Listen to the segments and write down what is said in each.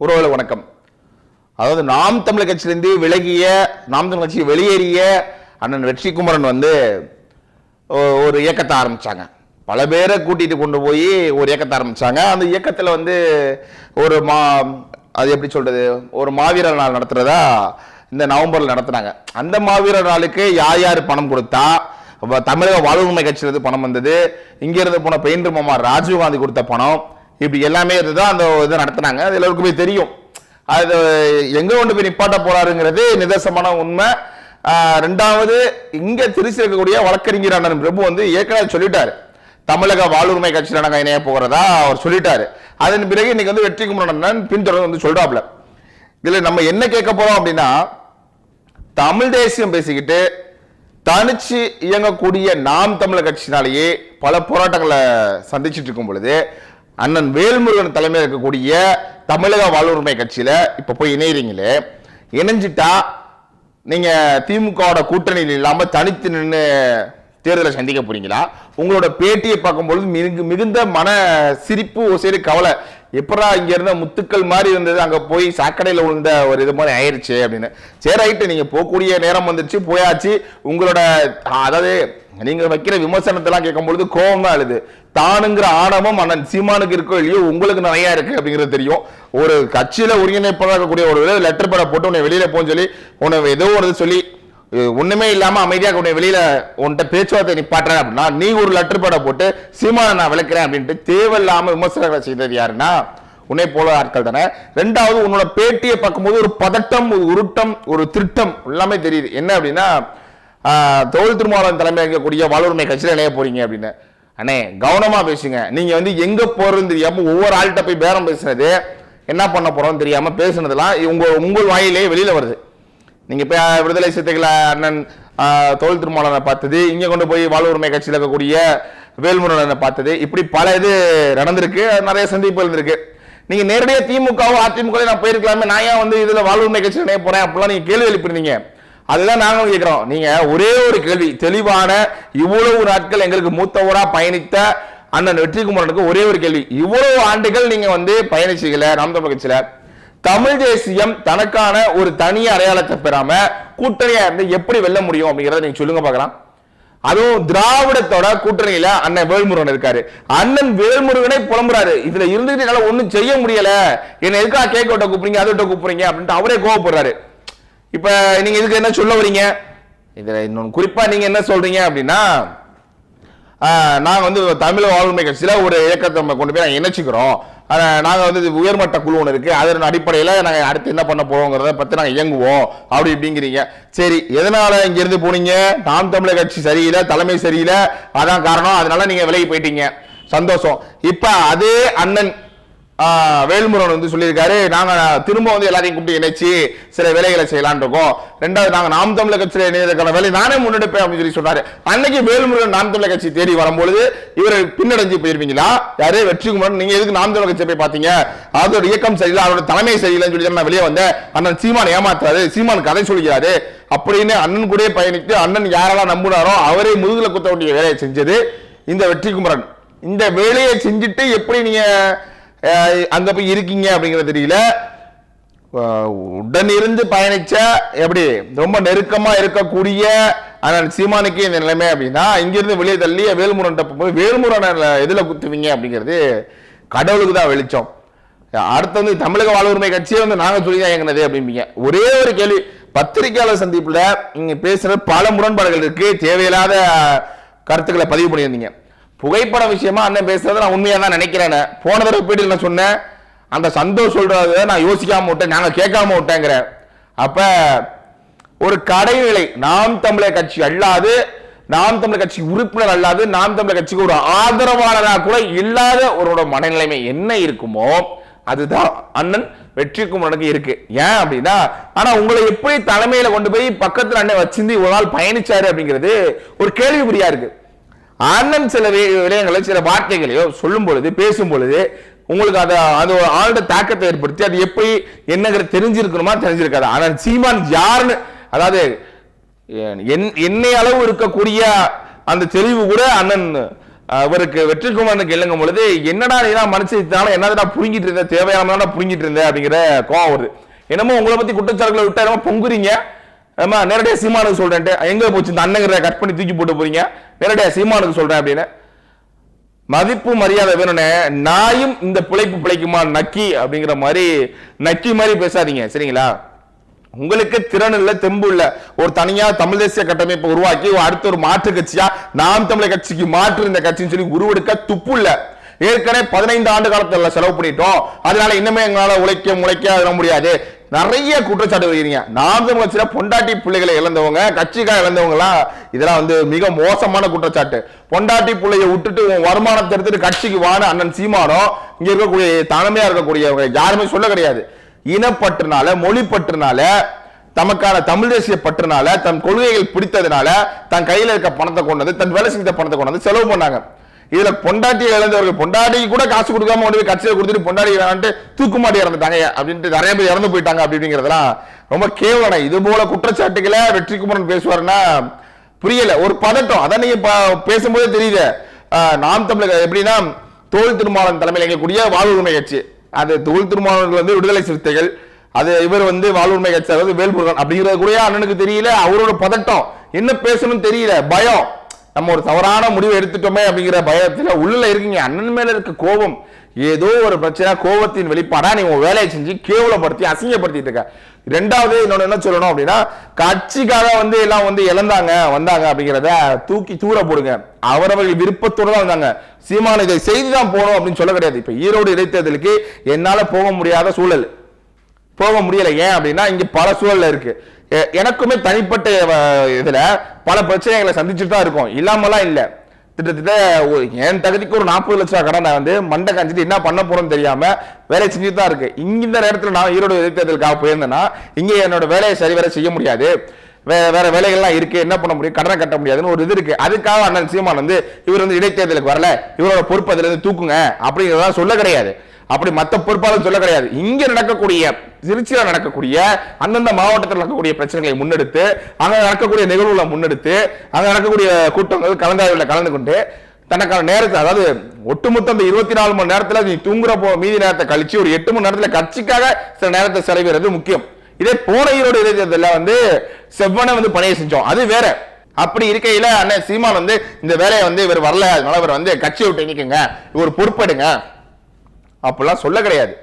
உறவுகள் வணக்கம். அதாவது நாம் தமிழர் கட்சியிலேருந்து விலகிய நாம் தமிழ் கட்சி வெளியேறிய அண்ணன் வெற்றிக்குமரன் வந்து ஒரு இயக்கத்தை ஆரம்பித்தாங்க பல பேரை கூட்டிகிட்டு கொண்டு போய் ஒரு இயக்கத்தை ஆரம்பித்தாங்க அந்த இயக்கத்தில் வந்து ஒரு மா அது எப்படி சொல்கிறது ஒரு மாவீரர் நாள் நடத்துகிறதா இந்த நவம்பரில் நடத்துனாங்க. அந்த மாவீரர் நாளுக்கு யார் யார் பணம் கொடுத்தா தமிழக வாழ்வுரிமை கட்சியிலிருந்து பணம் வந்தது இங்கேருந்து போன பெயிண்டர் மாமா ராஜீவ்காந்தி கொடுத்த பணம் இப்படி எல்லாமே இருந்து அந்த இதை நடத்துனாங்க. அது எல்லாருக்குமே தெரியும். அது எங்கே கொண்டு போய் நிப்பாட்ட போறாருங்கிறது நிதர்சனமான உண்மை. ரெண்டாவது இங்கே திருச்சி இருக்கக்கூடிய வழக்கறிஞர் அண்ணன் பிரபு வந்து ஏற்கனவே சொல்லிட்டாரு. தமிழக வாழ்வுரிமை கட்சியில் நாங்கள் இணைய போகிறதா அவர் சொல்லிட்டாரு. அதன் பிறகு இன்னைக்கு வந்து வெற்றி குமரன் பின்தொடர்ந்து வந்து சொல்றாப்ல இதில் நம்ம என்ன கேட்க போறோம் அப்படின்னா தமிழ் தேசியம் பேசிக்கிட்டு தனிச்சு இயங்கக்கூடிய நாம் தமிழர் கட்சினாலேயே பல போராட்டங்களை சந்திச்சுட்டு இருக்கும் பொழுது அண்ணன் வேல்முருகன் தலைமையில் இருக்கக்கூடிய தமிழக வாழ்வுரிமை கட்சியில் இப்போ போய் இணையிறீங்களே இணைஞ்சிட்டா நீங்கள் திமுகவோட கூட்டணியில் இல்லாமல் தனித்து நின்று தேர்தலை சந்திக்க போறீங்களா? உங்களோட பேட்டியை பார்க்கும்பொழுது மிகு மிகுந்த மன சிரிப்பு ஒரு சரி கவலை. எப்படா இங்க இருந்த முத்துக்கள் மாதிரி இருந்தது? அங்க போய் சாக்கடையில விழுந்த ஒரு இது மாதிரி ஆயிடுச்சு அப்படின்னு. சரி ரைட்டு. நீங்க போகக்கூடிய நேரம் வந்துச்சு போயாச்சு. உங்களோட அதாவது நீங்க வைக்கிற விமர்சனத்தெல்லாம் கேட்கும் பொழுது கோபம் தான் எழுது தானுங்கிற ஆணவம் அண்ணன் சீமானுக்கு இருக்கோ இல்லையோ உங்களுக்கு நிறைய இருக்கு அப்படிங்கிறது தெரியும். ஒரு கட்சியில ஒருங்கிணைப்பதாக இருக்கக்கூடிய ஒரு லெட்டர் பேட போட்டு உன்னை வெளியில போன்னு சொல்லி உன்னை ஏதோ ஒரு இது சொல்லி ஒன்றுமே ஒண்ணுமே இல்லாம அமைதியா உன்னை வெளியில உன்கிட்ட பேச்சுவார்த்தை நிப்பாட்டுறேன் அப்படின்னா நீ ஒரு லெட்டர் பட போட்டு சீமானை நான் விளக்குறேன் அப்படின்ட்டு தேவையில்லாம விமர்சனங்களை செய்தது யாருன்னா உன்னை போல ஆட்கள் தானே. ரெண்டாவது உன்னோட பேட்டியை பார்க்கும்போது ஒரு பதட்டம் ஒரு உருட்டம் ஒரு திருட்டம் எல்லாமே தெரியுது. என்ன அப்படின்னா தொழில் தோல் திருமாவளவன் தலைமை இருக்கக்கூடிய வாழ்வுரிமை கட்சியில் இணைய போறீங்க அப்படின்னு. அண்ணே கவனமா பேசுங்க. நீங்க வந்து எங்க போறதுன்னு தெரியாம ஒவ்வொரு ஆள்கிட்ட போய் பேரம் பேசுனது என்ன பண்ண போறோம்னு தெரியாம பேசுனதெல்லாம் உங்க உங்கள் வாயிலே வெளியில வருது. நீங்க இப்ப விடுதலை சிறுத்தைகள் அண்ணன் தொழில் தோல் பார்த்தது இங்க கொண்டு போய் வாழ்வுரிமை கட்சியில் இருக்கக்கூடிய வேல்முருகனை பார்த்தது. இப்படி பல இது நடந்திருக்கு நிறைய சந்திப்பு இருந்திருக்கு நீங்க நேரடியாக திமுகவோ அதிமுக நான் போயிருக்கலாமே நான் ஏன் வந்து இதுல வாழ்வுரிமை கட்சியில் இணைய போறேன் அப்படிலாம் நீங்க கேள்வி எழுப்பியிருந்தீங்க. அதுதான் நாங்களும் கேட்கிறோம். நீங்க ஒரே ஒரு கேள்வி தெளிவான இவ்வளவு நாட்கள் எங்களுக்கு மூத்தவரா பயணித்த அண்ணன் வெற்றிக்குமரனுக்கு ஒரே ஒரு கேள்வி. இவ்வளவு ஆண்டுகள் நீங்க வந்து பயணிச்சீங்கல நாம் தமிழ் கட்சியில. தமிழ் தேசியம் தனக்கான ஒரு தனி அடையாளத்தை பெறாம கூட்டணியா இருந்து எப்படி வெல்ல முடியும் அப்படிங்கறத நீங்க சொல்லுங்க பார்க்கலாம். அதுவும் திராவிடத்தோட கூட்டணியில அண்ணன் வேல்முருகன் இருக்காரு. அண்ணன் வேல்முருகனை புலம்புறாரு. இதுல இருந்துட்டு என்னால ஒண்ணும் செய்ய முடியல. என்ன எதுக்கா கேக் விட்ட கூப்பிடுங்க அதை விட்ட கூப்பிடுறீங்க அப்படின்ட்டு அவரே கோவப்படுறாரு. இப்ப நீங்க இதுக்கு என்ன சொல்ல வரீங்க? இதுல இன்னொன்னு குறிப்பா நீங்க என்ன சொல்றீங்க அப்படின்னா நாங்கள் வந்து தமிழ் வாழ்வுரிமை கட்சியில் ஒரு இயக்கத்தை நம்ம கொண்டு போய் நாங்கள் இணைச்சிக்கிறோம். நாங்கள் வந்து உயர்மட்ட குழு ஒன்று இருக்குது அதன் அடிப்படையில் நாங்கள் அடுத்து என்ன பண்ண போகிறோங்கிறத பற்றி நாங்கள் இயங்குவோம். அப்படி இப்படிங்கிறீங்க. சரி எதனால் இங்கேருந்து போனீங்க? நாம் தமிழர் கட்சி சரியில்லை தலைமை சரியில்லை. அதான் காரணம். அதனால நீங்கள் விலகி போயிட்டீங்க. சந்தோஷம். இப்போ அதே அண்ணன் வேல்முருகன் வந்து சொல்லியிருக்காரு நாங்க திரும்ப வந்து எல்லாரையும் கூப்பிட்டு இணைச்சு சில வேலைகளை செய்யலான் இருக்கோம். ரெண்டாவது நாங்க நாம் தமிழர் கட்சியில இணையதற்கான வேலை நானே முன்னெடுப்பேன் அப்படின்னு சொல்லி சொன்னாரு அன்னைக்கு வேல்முருகன் நாம் தமிழர் கட்சி தேடி வரும்பொழுது இவர் பின்னடைஞ்சு போயிருப்பீங்களா? யாரே? வெற்றிக்குமரன் நீங்க எதுக்கு நாம் தமிழர் கட்சியை போய் பாத்தீங்க அதோட இயக்கம் சரியில்லை அவரோட தலைமை சரியில்லைன்னு சொல்லி நான் வெளியே வந்தேன். அண்ணன் சீமான் ஏமாத்துறாரு சீமான் கதை சொல்கிறாரு அப்படின்னு அண்ணன் கூட பயணித்து அண்ணன் யாரெல்லாம் நம்புனாரோ அவரே முதுகுல குத்த வேண்டிய வேலையை செஞ்சது இந்த வெற்றிக்குமரன் இந்த வேலையை செஞ்சுட்டு எப்படி நீங்க அந்த போய் இருக்கீங்க அப்படிங்கிறது தெரியல. உடன் இருந்து பயணிச்ச எப்படி ரொம்ப நெருக்கமா இருக்கக்கூடிய அண்ணன் சீமானுக்கு இந்த நிலைமை அப்படின்னா இங்கிருந்து வெளியே தள்ளி வேல்முருகன் போய் வேல்முருகன் எதுல குத்துவீங்க அப்படிங்கிறது கடவுளுக்கு தான் வெளிச்சம். அடுத்து வந்து தமிழக வாழ்வுரிமை கட்சியை வந்து நாங்க சொல்லி தான் இயங்கினது அப்படிம்பீங்க. ஒரே ஒரு கேள்வி பத்திரிகையாளர் சந்திப்புல நீங்க பேசுற பல முரண்பாடுகள் இருக்கு. தேவையில்லாத கருத்துக்களை பதிவு பண்ணியிருந்தீங்க. புகைப்பட விஷயமா அண்ணன் பேசுறத நான் உண்மையா தான் நினைக்கிறேன். போன தடவை பீடியில் நான் சொன்னேன் அந்த சந்தோஷ் சொல்றத நான் யோசிக்காம விட்டேன் நாங்க கேட்காம விட்டேங்கிற. அப்ப ஒரு கடைநிலை நாம் தமிழர் கட்சி அல்லாது நாம் தமிழர் கட்சி உறுப்பினர் அல்லாது நாம் தமிழர் கட்சிக்கு ஒரு ஆதரவாளராக கூட இல்லாத ஒருவரோட மனநிலைமை என்ன இருக்குமோ அதுதான் அண்ணன் வெற்றி குமரனுக்கு இருக்கு. ஏன் அப்படின்னா ஆனா உங்களை எப்படி தலைமையில கொண்டு போய் பக்கத்துல அண்ணன் வச்சிருந்து ஒரு நாள் பயணிச்சாரு அப்படிங்கிறது ஒரு கேள்விக்குறியா இருக்கு. அண்ணன் சில வி- விடயங்களை சில வார்த்தைகளையோ சொல்லும் பொழுது பேசும் பொழுது உங்களுக்கு அதை அது ஒரு தாக்கத்தை ஏற்படுத்தி அது எப்படி என்னங்கிற தெரிஞ்சிருக்கணுமா தெரிஞ்சிருக்காது? ஆனால் சீமான் யாருன்னு அதாவது என்- என்னை அளவு இருக்கக்கூடிய அந்த தெளிவு கூட அண்ணன் அவருக்கு இவருக்கு வெற்றிக்குமாரனுக்கு இல்லைங்கும் பொழுது என்னடா நீதான் மனுஷனால என்னடா புரிஞ்சிட்டு இருந்த தேவையான புரிஞ்சிட்டு இருந்த அப்படிங்கிற கோவம் வருது. என்னமோ உங்களை பத்தி குற்றச்சாட்டுகளை விட்டு என்னமோ பொங்குறீங்க. ஆமா நேரடியாக சீமானுக்கு சொல்றேன்ட்டு எங்க போச்சு இந்த அண்ணங்கிற கட் பண்ணி தூக்கி போட்டு போறீங்க. நேரடியாக சீமானுக்கு சொல்றேன் அப்படின்னு. மதிப்பு மரியாதை வேணும்னே நாயும் இந்த பிழைப்பு பிழைக்குமா நக்கி அப்படிங்கிற மாதிரி நக்கி மாதிரி பேசாதீங்க சரிங்களா? உங்களுக்கு திறன் இல்ல தெம்பு இல்ல. ஒரு தனியா தமிழ் தேசிய கட்டமைப்பை உருவாக்கி அடுத்த ஒரு மாற்று கட்சியா நாம் தமிழர் கட்சிக்கு மாற்று இந்த கட்சின்னு சொல்லி உருவெடுக்க துப்பு இல்ல. ஏற்கனவே பதினைந்து ஆண்டு காலத்துல செலவு பண்ணிட்டோம். அதனால இன்னுமே எங்களால உழைக்க முளைக்க முடியாது. நிறைய குற்றச்சாட்டு வைக்கிறீங்க நாம் தமிழ் பொண்டாட்டி பிள்ளைகளை இழந்தவங்க கட்சிக்காக இழந்தவங்களா? இதெல்லாம் வந்து மிக மோசமான குற்றச்சாட்டு. பொண்டாட்டி பிள்ளைய விட்டுட்டு உன் வருமானத்தை எடுத்துட்டு கட்சிக்கு வான அண்ணன் சீமானோ இங்க இருக்கக்கூடிய தலைமையா இருக்கக்கூடியவங்க யாருமே சொல்ல கிடையாது. இனப்பற்றுனால மொழிப்பற்றுனால தமக்கான தமிழ் தேசிய பற்றுனால தன் கொள்கைகள் பிடித்ததுனால தன் கையில இருக்க பணத்தை கொண்டு வந்து தன் வேலை செஞ்ச பணத்தை கொண்டு வந்து செலவு பண்ணாங்க. இதுல பொண்டாட்டியை இழந்தவர்கள் பொண்டாட்டிக்கு கூட காசு கொடுக்காம கொண்டு போய் கட்சியை கொடுத்துட்டு பொண்டாட்டி வேணான்ட்டு தூக்குமாட்டி இறந்துட்டாங்க. அப்படின்ட்டு நிறைய பேர் இறந்து போயிட்டாங்க அப்படிங்கிறதெல்லாம் ரொம்ப கேவலம். இது போல குற்றச்சாட்டுகளை வெற்றிக்குமரன் பேசுவாருன்னா புரியல. ஒரு பதட்டம். அதான் நீங்க பேசும்போதே தெரியுது. நாம் தமிழக எப்படின்னா தோல் திருமாவளவன் தலைமையில் இயங்கக்கூடிய வாழ்வுரிமை கட்சி. அது தோல் திருமாவளவர்கள் வந்து விடுதலை சிறுத்தைகள். அது இவர் வந்து வாழ்வுரிமை கட்சி அதாவது வேல்முருகன் அப்படிங்கிறது கூட அண்ணனுக்கு தெரியல. அவரோட பதட்டம். என்ன பேசணும்னு தெரியல. பயம். நம்ம ஒரு தவறான முடிவு எடுத்துட்டோமே அப்படிங்கிற பயத்தில் உள்ள இருக்கீங்க. அண்ணன் மேல இருக்க கோபம். ஏதோ ஒரு பிரச்சனை கோபத்தின் வெளிப்பாடா நீ உன் வேலையை செஞ்சு கேவலப்படுத்தி அசிங்கப்படுத்திட்டு இருக்க. ரெண்டாவது இன்னொன்று என்ன சொல்லணும் அப்படின்னா கட்சிக்காக வந்து எல்லாம் வந்து இழந்தாங்க வந்தாங்க அப்படிங்கிறத தூக்கி தூர போடுங்க. அவரவர்கள் விருப்பத்தோடு தான் வந்தாங்க. சீமான இதை செய்துதான் போகணும் அப்படின்னு சொல்ல கிடையாது. இப்ப ஈரோடு இடைத்தேர்தலுக்கு என்னால போக முடியாத சூழல். போக முடியல. ஏன் அப்படின்னா இங்க பல சூழல்ல இருக்கு. எனக்குமே தனிப்பட்ட இதில் இதுல பல பிரச்சனைகளை சந்திச்சுட்டு தான் இருக்கும். இல்லாமலாம் இல்ல. கிட்டத்தட்ட என் தகுதிக்கு ஒரு நாற்பது லட்ச ரூபா கடனை வந்து மண்டை காஞ்சிட்டு என்ன பண்ண போறோம்னு தெரியாம வேலை செஞ்சுட்டு தான் இருக்கு. இங்க இந்த நேரத்தில் நான் ஈரோடு இடைத்தேர்தலுக்காக போயிருந்தேன்னா இங்க என்னோட வேலையை சரி வேற செய்ய முடியாது. வே- வேற வேலைகள்லாம் இருக்கு. என்ன பண்ண முடியும்? கடனை கட்ட முடியாதுன்னு ஒரு இது இருக்கு. அதுக்காக அண்ணன் சீமான் வந்து இவர் வந்து இடைத்தேர்தலுக்கு வரல. இவரோட பொறுப்பு அதுல இருந்து தூக்குங்க. அப்படிங்கிறதெல்லாம் சொல்ல கிடையாது. அப்படி மற்ற பொறுப்பாளர் சொல்ல கிடையாது. இங்க நடக்கக்கூடிய திருச்சியில் நடக்கக்கூடிய அந்தந்த மாவட்டத்தில் நடக்கக்கூடிய பிரச்சனைகளை முன்னெடுத்து அங்க நடக்கக்கூடிய நிகழ்வுகளை முன்னெடுத்து அங்க நடக்கக்கூடிய கூட்டங்கள் கலந்தாய்வில் கலந்து கொண்டு தனக்கான நேரத்தை அதாவது ஒட்டுமொத்த அந்த இருபத்தி நாலு மணி நேரத்தில் நீ தூங்குற போ மீதி நேரத்தை கழிச்சு ஒரு எட்டு மணி நேரத்தில் கட்சிக்காக சில நேரத்தை செலவிடுறது முக்கியம். இதே போன ஈரோடு இடைத்தேர்தலில் வந்து செவ்வனை வந்து பணியை செஞ்சோம். அது வேற. அப்படி இருக்கையில அண்ணன் சீமான் வந்து இந்த வேலையை வந்து இவர் வரல அதனால இவர் வந்து கட்சியை விட்டு நிற்குங்க இவர் பொறுப்பெடுங்க. அப்படிலாம் சொல்ல கிடையாது.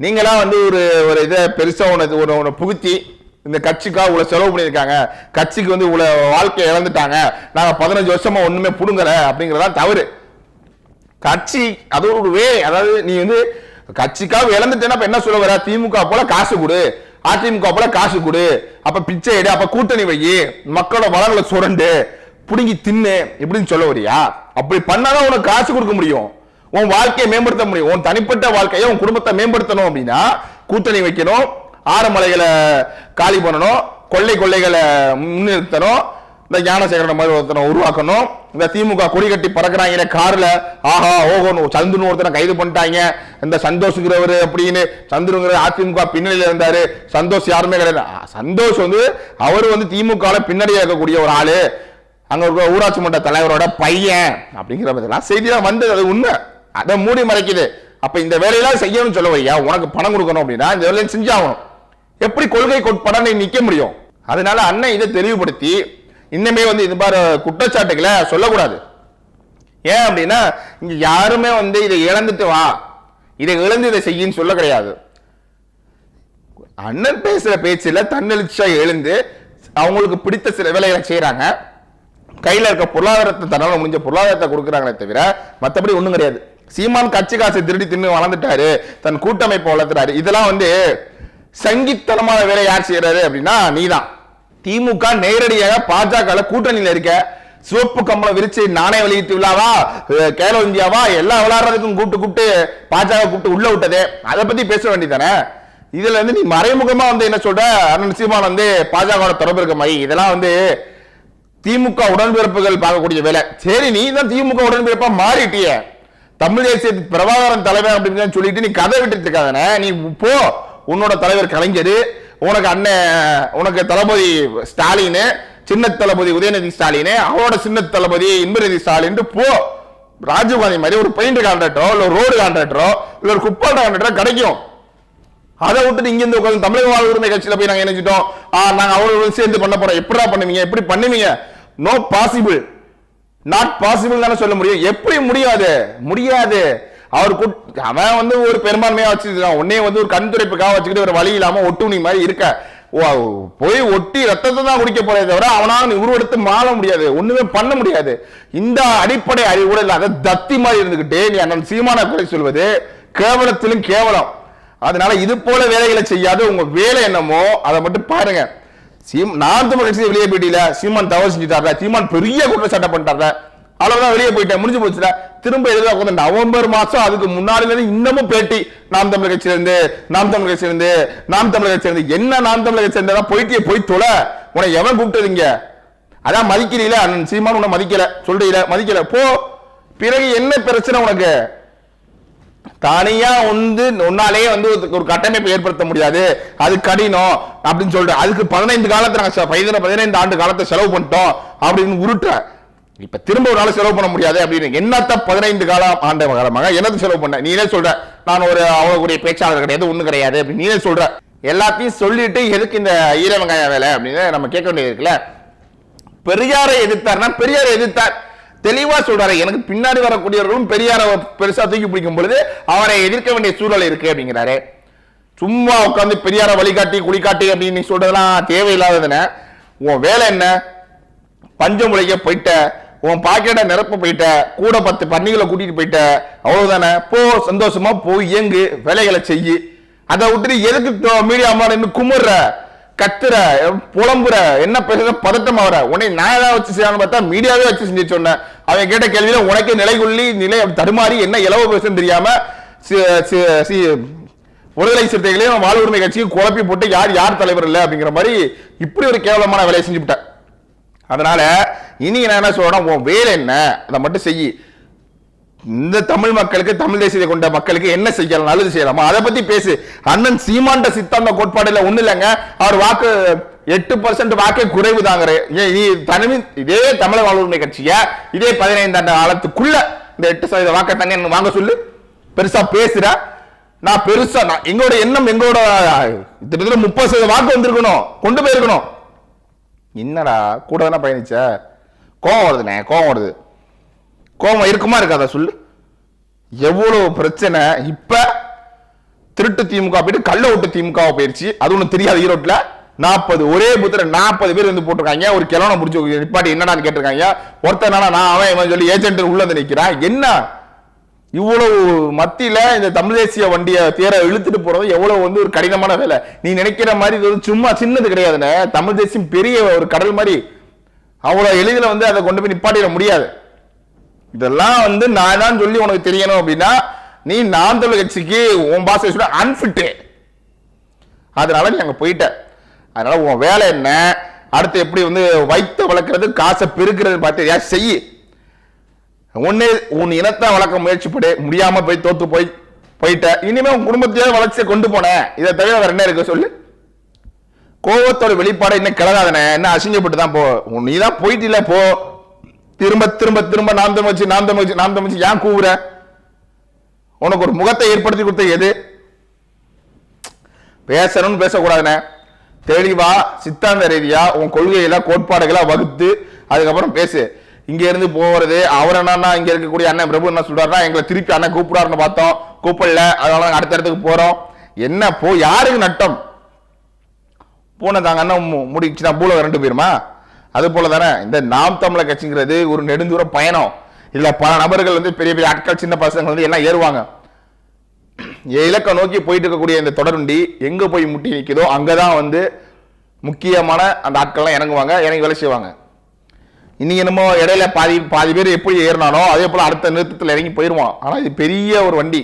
நீங்களாம் வந்து ஒரு ஒரு இதை பெருசாக ஒன்று ஒரு ஒன்று புகுத்தி இந்த கட்சிக்காக இவ்வளோ செலவு பண்ணியிருக்காங்க. கட்சிக்கு வந்து இவ்வளோ வாழ்க்கையை இழந்துட்டாங்க. நாங்கள் பதினஞ்சு வருஷமாக ஒன்றுமே புடுங்கல அப்படிங்கறதான் தவறு. கட்சி அது ஒரு வே அதாவது நீ வந்து கட்சிக்காக இழந்துட்டேன்னா இப்போ என்ன சொல்ல வர? திமுக போல காசு கொடு. அதிமுக போல காசு கொடு. அப்ப பிச்சை எடு. அப்ப கூட்டணி வை. மக்களோட வளங்களை சுரண்டு புடுங்கி தின்னு இப்படின்னு சொல்ல வரியா? அப்படி பண்ணாதான் உனக்கு காசு கொடுக்க முடியும். உன் வாழ்க்கையை மேம்படுத்த முடியும். உன் தனிப்பட்ட வாழ்க்கையை உன் குடும்பத்தை மேம்படுத்தணும் அப்படின்னா கூட்டணி வைக்கணும் ஆரமலைகளை காலி பண்ணணும் கொள்ளை கொள்ளைகளை முன்னிறுத்தணும் இந்த ஞானசேகரன் மாதிரி ஒருத்தனை உருவாக்கணும் இந்த திமுக கொடி கட்டி பறக்குறாங்க கார்ல ஆஹா ஓஹோன்னு சந்துன்னு ஒருத்தனை கைது பண்ணிட்டாங்க. இந்த சந்தோஷங்கிறவர் அப்படின்னு சந்துருங்கிற அதிமுக பின்னணியில இருந்தாரு. சந்தோஷ் யாருமே கிடையாது. சந்தோஷ் வந்து அவர் வந்து திமுக ல இருக்கக்கூடிய ஒரு ஆளு. அங்க இருக்க ஊராட்சி மன்ற தலைவரோட பையன் அப்படிங்கிற மாதிரிலாம் செய்திலாம் வந்தது. அது உண்மை. அதை மூடி மறைக்குது. அப்ப இந்த வேலையெல்லாம் செய்யணும்னு சொல்ல வையா உனக்கு பணம் கொடுக்கணும் அப்படின்னா இந்த வேலையை செஞ்சாகணும். எப்படி கொள்கை கோட்பாடா நிக்க முடியும்? அதனால அண்ணன் இதை தெளிவுபடுத்தி இன்னுமே வந்து இது மாதிரி குற்றச்சாட்டுகளை சொல்லக்கூடாது. ஏன் அப்படின்னா இங்க யாருமே வந்து இதை இழந்துட்டு வா. இதை இழந்து இதை செய்யின்னு சொல்ல கிடையாது. அண்ணன் பேசுற பேச்சுல தன்னெழுச்சியா எழுந்து அவங்களுக்கு பிடித்த சில வேலைகளை செய்யறாங்க கையில இருக்க பொருளாதாரத்தை தன்னால முடிஞ்ச பொருளாதாரத்தை கொடுக்குறாங்களே தவிர மற்றபடி ஒன்றும் கிடையாது. சீமான் கட்சி காசை திருடி தின்னு வளர்ந்துட்டாரு. தன் கூட்டமைப்பை வளர்த்துறாரு. இதெல்லாம் வந்து சங்கித்தனமான வேலை யார் செய்யறாரு அப்படின்னா நீதான். திமுக நேரடியாக பாஜக கூட்டணியில் இருக்க சிவப்பு கம்பளம் விரிச்சு நாணய வெளியீட்டு விழாவா கேரள இந்தியாவா எல்லா விளையாடுறதுக்கும் கூப்பிட்டு கூப்பிட்டு பாஜக கூப்பிட்டு உள்ள விட்டதே. அதை பத்தி பேச வேண்டியதானே இதுல இருந்து நீ மறைமுகமா வந்து என்ன சொல்ற? அருண் சீமான் வந்து பாஜக தொடர்பு இருக்க மை இதெல்லாம் வந்து திமுக உடன்பிறப்புகள் பார்க்கக்கூடிய வேலை. சரி நீ தான் திமுக உடன்பிறப்பா மாறிட்டிய. தமிழ் தேசிய பிரபாகரன் தலைவர் அப்படின்னு சொல்லிட்டு நீ கதை விட்டுட்டு இருக்காதானே நீ போ. உன்னோட தலைவர் கலைஞர் உனக்கு அண்ணன் உனக்கு தளபதி ஸ்டாலின் சின்ன தளபதி உதயநிதி ஸ்டாலின் அவரோட சின்ன தளபதி இன்பநிதி ஸ்டாலின் போ. ராஜீவ்காந்தி மாதிரி ஒரு பெயிண்ட் கான்ட்ராக்டரோ இல்ல ரோடு கான்ட்ராக்டரோ இல்ல ஒரு குப்பாட்ட கான்ட்ராக்டரோ கிடைக்கும். அதை விட்டுட்டு இங்க இருந்து தமிழக வாழ் உரிமை கட்சியில போய் நாங்க நினைச்சிட்டோம் ஆ, நாங்க அவர்களும் சேர்ந்து பண்ண போறோம். எப்படிடா பண்ணுவீங்க? எப்படி பண்ணுவீங்க? நோ பாசிபிள் நாட் பாசிபிள் தானே சொல்ல முடியும். எப்படி முடியாது? முடியாது. அவர் குட்- அவன் வந்து ஒரு பெரும்பான்மையா வச்சிருக்கான் உன்னைய வந்து ஒரு கண் துடைப்புக்காக வச்சுக்கிட்டு ஒரு வழி இல்லாம ஒட்டுணி மாதிரி இருக்க. ஓ, போய் ஒட்டி ரத்தத்தை தான் குடிக்க போறே தவிர அவனால உருவெடுத்து மாற முடியாது. ஒண்ணுமே பண்ண முடியாது. இந்த அடிப்படை அறிவு கூட இல்லாத தத்தி மாதிரி இருந்துகிட்டே நீ அண்ணன் சீமான குறை சொல்வது கேவலத்திலும் கேவலம். அதனால இது போல வேலைகளை செய்யாது உங்க வேலை என்னமோ அதை மட்டும் பாருங்க. சீம் நான் தமிழ் கட்சி வெளியே போயிட்டீல சீமான் தவறு செஞ்சுட்டார்ல சீமான் பெரிய குற்றச்சாட்டை பண்ணிட்டார்ல. அவ்வளவுதான் வெளியே போயிட்டேன் முடிஞ்சு போச்சுல. திரும்ப எதிராக உட்காந்து நவம்பர் மாசம் அதுக்கு முன்னாடில இருந்து இன்னமும் பேட்டி நாம் தமிழ் கட்சியில இருந்து நாம் தமிழ் கட்சியில இருந்து நாம் தமிழ் கட்சியில இருந்து என்ன நாம் தமிழ் கட்சியில இருந்தா போயிட்டே போய் தொலை. உன்னை எவன் கூப்பிட்டதுங்க அதான் மதிக்கிறீல அண்ணன் சீமான் உன்னை மதிக்கல சொல்றீல மதிக்கல. போ பிறகு என்ன பிரச்சனை உனக்கு? தனியா வந்து உன்னாலேயே வந்து ஒரு- கட்டமைப்பு கட்டமைப்பை ஏற்படுத்த முடியாது. அது கடினம் அப்படின்னு சொல்லிட்டு அதுக்கு பதினைந்து காலத்தை நாங்கள் பதினைந்து பதினைந்து ஆண்டு காலத்தை செலவு பண்ணிட்டோம் அப்படின்னு உருட்டுற. இப்ப திரும்ப ஒரு நாள் செலவு பண்ண முடியாது அப்படின்னு. என்னத்த பதினைந்து காலம் ஆண்ட காலமாக என்னது செலவு பண்ண? நீனே சொல்ற. நான் ஒரு அவ்வளவு கூடிய பேச்சாளர் கிடையாது ஒண்ணு கிடையாது அப்படின்னு நீனே சொல்ற. எல்லாத்தையும் சொல்லிட்டு எதுக்கு இந்த ஈரவங்காய வேலை அப்படின்னு நம்ம கேட்க வேண்டியது இருக்குல்ல. பெரியாரை எதிர்த்தார்னா பெரியாரை எதிர்த்தார். தெளிவா சொல்றாரு. எனக்கு பின்னாடி வரக்கூடியவர்களும் பெரியாரை பெருசா தூக்கி பிடிக்கும் பொழுது அவரை எதிர்க்க வேண்டிய சூழல் இருக்கு அப்படிங்கிறாரு. சும்மா உட்காந்து பெரியாரை வழிகாட்டி குளிக்காட்டி அப்படின்னு நீ சொல்றதெல்லாம் தேவையில்லாததுன்னு. உன் வேலை என்ன? பஞ்சம் உழைக்க போயிட்ட. உன் பாக்கெட்டை நிரப்ப போயிட்ட. கூட பத்து பன்னிகளை கூட்டிட்டு போயிட்ட. அவ்வளவுதானே? போ சந்தோஷமா போய் இயங்கு. வேலைகளை செய்யு. அதை விட்டுட்டு எதுக்கு மீடியா நின்னு குமுற கத்துற புலம்புற என்ன பேசுற பதட்டம் ஆகிற உன்னை நான் ஏதாவது வச்சு செய்யலாம்னு பார்த்தா மீடியாவே வச்சு செஞ்சு சொன்னேன். அவன் கேட்ட கேள்வியில உனக்கே நிலைகுள்ளி நிலை தடுமாறி என்ன இலவ பேசுன்னு தெரியாம விடுதலை சிறுத்தைகளையும் வாழ் உரிமை கட்சியும் குழப்பி போட்டு யார் யார் தலைவர் இல்லை அப்படிங்கிற மாதிரி இப்படி ஒரு கேவலமான வேலையை செஞ்சுவிட்டேன் அதனால இனி நான் என்ன சொல்றேன் உன் வேலை என்ன? அதை மட்டும் செய். இந்த தமிழ் மக்களுக்கு தமிழ் தேசியத்தை கொண்ட மக்களுக்கு என்ன செய்யலாம் நல்லது செய்யலாமா? அதை பத்தி பேசு. அண்ணன் சீமாண்ட சித்தாந்த கோட்பாடுல ஒண்ணு இல்லைங்க. அவர் வாக்கு எட்டு பர்சன்ட் வாக்கே குறைவு தாங்கிற தனிமை இதே தமிழக வாழ்வுரிமை கட்சிய இதே பதினைந்து ஆண்டு காலத்துக்குள்ள இந்த எட்டு சதவீத வாக்கை தண்ணி வாங்க சொல்லு. பெருசா பேசுற நான் பெருசா நான் எங்களோட எண்ணம் எங்களோட திட்டத்தில் முப்பது சதவீத வாக்கு வந்திருக்கணும். கொண்டு போயிருக்கணும். என்னடா கூட தானே பயணிச்ச? கோவம் வருதுண்ணே கோவம் வருது. கோபம் இருக்குமா இருக்காதா சொல்லு? எவ்வளவு பிரச்சனை? இப்ப திருட்டு திமுக போயிட்டு கள்ள ஓட்டு திமுக போயிருச்சு. அது ஒண்ணு தெரியாது ஈரோட்ல நாற்பது ஒரே புத்திர நாற்பது பேர் வந்து போட்டிருக்காங்க. ஒரு கிழவனை முடிச்சு நிப்பாட்டி என்னடான்னு கேட்டிருக்காங்க. ஒருத்தன் என்னடா நான் அவன் இவன் சொல்லி ஏஜென்ட் உள்ள வந்து நிற்கிறான் என்ன? இவ்வளவு மத்தியில இந்த தமிழ் தேசிய வண்டியை தேர இழுத்துட்டு போறது எவ்வளவு வந்து ஒரு கடினமான வேலை. நீ நினைக்கிற மாதிரி இது வந்து சும்மா சின்னது கிடையாதுன்னு தமிழ் தேசியம் பெரிய ஒரு கடல் மாதிரி. அவ்வளவு எளிதில் வந்து அதை கொண்டு போய் நிப்பாட்டிட முடியாது. இதெல்லாம் வந்து நான் தான் சொல்லி உனக்கு தெரியணும் அப்படின்னா நீ நான் தமிழ் கட்சிக்கு உன் பாசை சொல்ல அன்ஃபிட்டு அதனால நீ அங்கே போயிட்ட. அதனால உன் வேலை என்ன? அடுத்து எப்படி வந்து வைத்த வளர்க்கறது காசை பெருக்கிறது பார்த்து ஏன் செய். ஒன்னே உன் இனத்தை வளர்க்க முயற்சி படு முடியாம போய் தோத்து போய் போயிட்ட. இனிமே உன் குடும்பத்தையே வளர்ச்சியை கொண்டு போனேன் இதை தவிர வேற என்ன இருக்கு சொல்லு? கோவத்தோட வெளிப்பாடு இன்னும் கிளறாதனே. என்ன அசிங்கப்பட்டு தான் போ. உன் நீ தான் போயிட்டில போ. திரும்ப திரும்ப திரும்ப நாம் தமிழ்ச்சி நாம் தமிழ்ச்சி நாம் தமிழ்ச்சி ஏன் கூவுற? உனக்கு ஒரு முகத்தை ஏற்படுத்தி கொடுத்த எது? பேசணும்னு பேசக்கூடாதுண்ணே தெளிவா சித்தாந்த ரீதியா உன் கொள்கையில கோட்பாடுகளை வகுத்து அதுக்கப்புறம் பேசு. இங்க இருந்து போறது அவர் என்னன்னா இங்க இருக்கக்கூடிய அண்ணன் பிரபு என்ன சொல்றாருன்னா எங்களை திருப்பி அண்ணன் கூப்பிடாருன்னு பார்த்தோம். கூப்பிடல அதனால அடுத்த இடத்துக்கு போறோம். என்ன போ யாருக்கு நட்டம்? பூனை தாங்க அண்ணன் மு- முடிச்சுனா பூல ரெண்டு போயிருமா அது போல தானே இந்த நாம் தமிழர் கட்சிங்கிறது ஒரு நெடுந்தூர பயணம். இதுல பல நபர்கள் வந்து பெரிய பெரிய ஆட்கள் சின்ன பசங்க வந்து எல்லாம் ஏறுவாங்க. இலக்க நோக்கி போயிட்டு இருக்கக்கூடிய இந்த தொடருண்டி எங்க போய் முட்டி நிக்குதோ அங்கதான் வந்து முக்கியமான அந்த ஆட்கள்லாம் இறங்குவாங்க இறங்கி வேலை செய்வாங்க. இன்னைக்கு என்னமோ இடையில பாதி பாதி பேர் எப்படி ஏறினானோ அதே போல அடுத்த நிறுத்தத்தில் இறங்கி போயிடுவான் ஆனா இது பெரிய ஒரு வண்டி.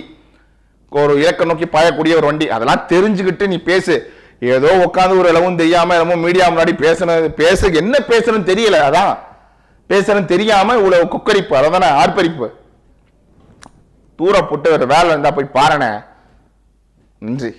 ஒரு இலக்க நோக்கி பாயக்கூடிய ஒரு வண்டி. அதெல்லாம் தெரிஞ்சுக்கிட்டு நீ பேசு. ஏதோ உட்காந்து ஒரு இளவும் தெரியாம என்னமோ மீடியா முன்னாடி பேசணும் பேச என்ன பேசணும்னு தெரியல அதான். பேசணும்னு தெரியாம இவ்வளவு கொக்கரிப்பு அதானே ஆர்ப்பரிப்பு. தூர போட்டு ஒரு வேலை இருந்தா போய் பாருனே நன்றி.